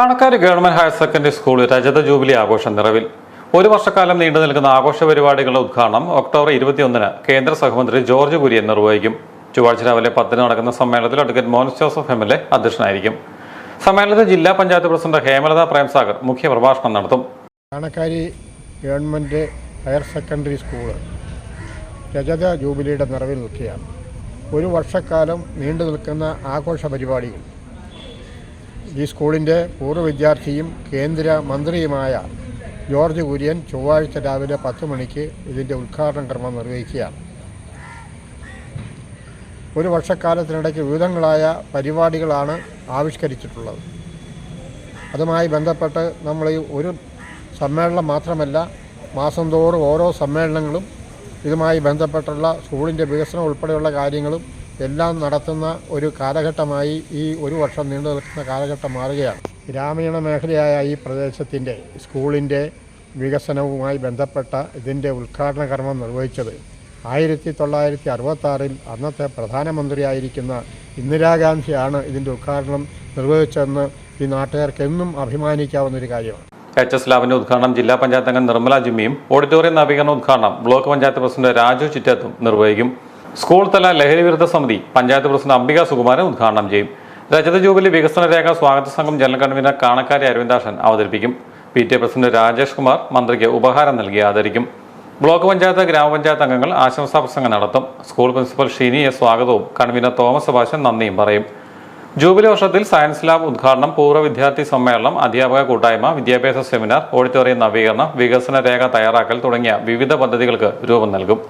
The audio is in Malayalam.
Kanakkari government higher secondary school രജത ജൂബിലി ആഘോഷം നിറവിൽ. ഒരു വർഷക്കാലം നീണ്ടു നിൽക്കുന്ന ആഘോഷ പരിപാടികളുടെ ഉദ്ഘാടനം ഒക്ടോബർ ഇരുപത്തിയൊന്നിന് കേന്ദ്ര സഹമന്ത്രി ജോർജ് കുര്യൻ നിർവഹിക്കും. ചൊവ്വാഴ്ച രാവിലെ പത്തിന് നടക്കുന്ന സമ്മേളനത്തിൽ advocate Mons Joseph M L A അധ്യക്ഷനായിരിക്കും. സമ്മേളനത്തിൽ ജില്ലാ പഞ്ചായത്ത് പ്രസിഡന്റ് ഹേമലത പ്രേംസാഗർ മുഖ്യ പ്രഭാഷണം നടത്തും. Kanakkari government higher secondary school രജത ജൂബിലിയുടെ നിറവിൽ നിൽക്കുകയാണ്. ഒരു വർഷക്കാലം നീണ്ടു നിൽക്കുന്ന ആഘോഷ പരിപാടികൾ. ഈ സ്കൂളിന്റെ പൂർവ വിദ്യാർത്ഥിയും കേന്ദ്ര മന്ത്രിയുമായ ജോർജ് കുര്യൻ ചൊവ്വാഴ്ച രാവിലെ പത്ത് മണിക്ക് ഇതിന്റെ ഉദ്ഘാടന കർമ്മം നിർവഹിക്കുകയാണ്. ഒരു വർഷക്കാലത്തിനിടയ്ക്ക് വിവിധങ്ങളായ പരിപാടികളാണ് ആവിഷ്കരിച്ചിട്ടുള്ളത്. അതുമായി ബന്ധപ്പെട്ട് നമ്മൾ ഈ ഒരു സമ്മേളനം മാത്രമല്ല മാസം തോറും ഓരോ സമ്മേളനങ്ങളും ഇതുമായി ബന്ധപ്പെട്ടുള്ള സ്കൂളിന്റെ വികസനം ഉൾപ്പെടെയുള്ള കാര്യങ്ങളും എല്ലാം നടത്തുന്ന ഒരു കാലഘട്ടമായി ഈ ഒരു വർഷം നീണ്ടു നിൽക്കുന്ന കാലഘട്ടം മാറുകയാണ്. ഗ്രാമീണ മേഖലയായ ഈ പ്രദേശത്തിന്റെ സ്കൂളിന്റെ വികസനവുമായി ബന്ധപ്പെട്ട ഇതിന്റെ ഉദ്ഘാടന കർമ്മം നിർവഹിച്ചത് ആയിരത്തി തൊള്ളായിരത്തി അറുപത്താറിൽ അന്നത്തെ പ്രധാനമന്ത്രിയായിരിക്കുന്ന ഇന്ദിരാഗാന്ധിയാണ് ഇതിന്റെ ഉദ്ഘാടനം നിർവഹിച്ചതെന്ന് ഈ നാട്ടുകാർക്ക് എന്നും അഭിമാനിക്കാവുന്ന ഒരു കാര്യമാണ് എച്ച് എസ് ലാബിന്റെ ഉദ്ഘാടനം ജില്ലാ പഞ്ചായത്ത് അംഗം നിർമ്മല ജിമ്മിയും ഓഡിറ്റോറിയം നവീകരണ ഉദ്ഘാടനം ബ്ലോക്ക് പഞ്ചായത്ത് പ്രസിഡന്റ് രാജു ചിറ്റത്തും നിർവഹിക്കും. സ്കൂൾ തല ലഹരി വിരുദ്ധ സമിതി പഞ്ചായത്ത് പ്രസിഡന്റ് അംബിക സുകുമാരൻ ഉദ്ഘാടനം ചെയ്യും. രജത ജൂബിലി വികസന രേഖ സ്വാഗത സംഘം ജനറൽ കൺവീനർ കാണക്കാരി അരവിന്ദാഷൻ അവതരിപ്പിക്കും. P T A president Rajesh Kumar മന്ത്രിക്ക് ഉപഹാരം നൽകി ആദരിക്കും. ബ്ലോക്ക് പഞ്ചായത്ത് ഗ്രാമപഞ്ചായത്ത് അംഗങ്ങൾ ആശംസാ പ്രസംഗം നടത്തും. സ്കൂൾ പ്രിൻസിപ്പൽ ഷീനി എസ് സ്വാഗതവും കൺവീനർ തോമസ് സുഭാഷൻ നന്ദിയും പറയും. ജൂബിലി വർഷത്തിൽ സയൻസ് ലാബ് ഉദ്ഘാടനം പൂർവ വിദ്യാർത്ഥി സമ്മേളനം അധ്യാപക കൂട്ടായ്മ വിദ്യാഭ്യാസ സെമിനാർ ഓഡിറ്റോറിയം നവീകരണം വികസന രേഖ തയ്യാറാക്കൽ തുടങ്ങിയ വിവിധ പദ്ധതികൾക്ക് രൂപം നൽകും.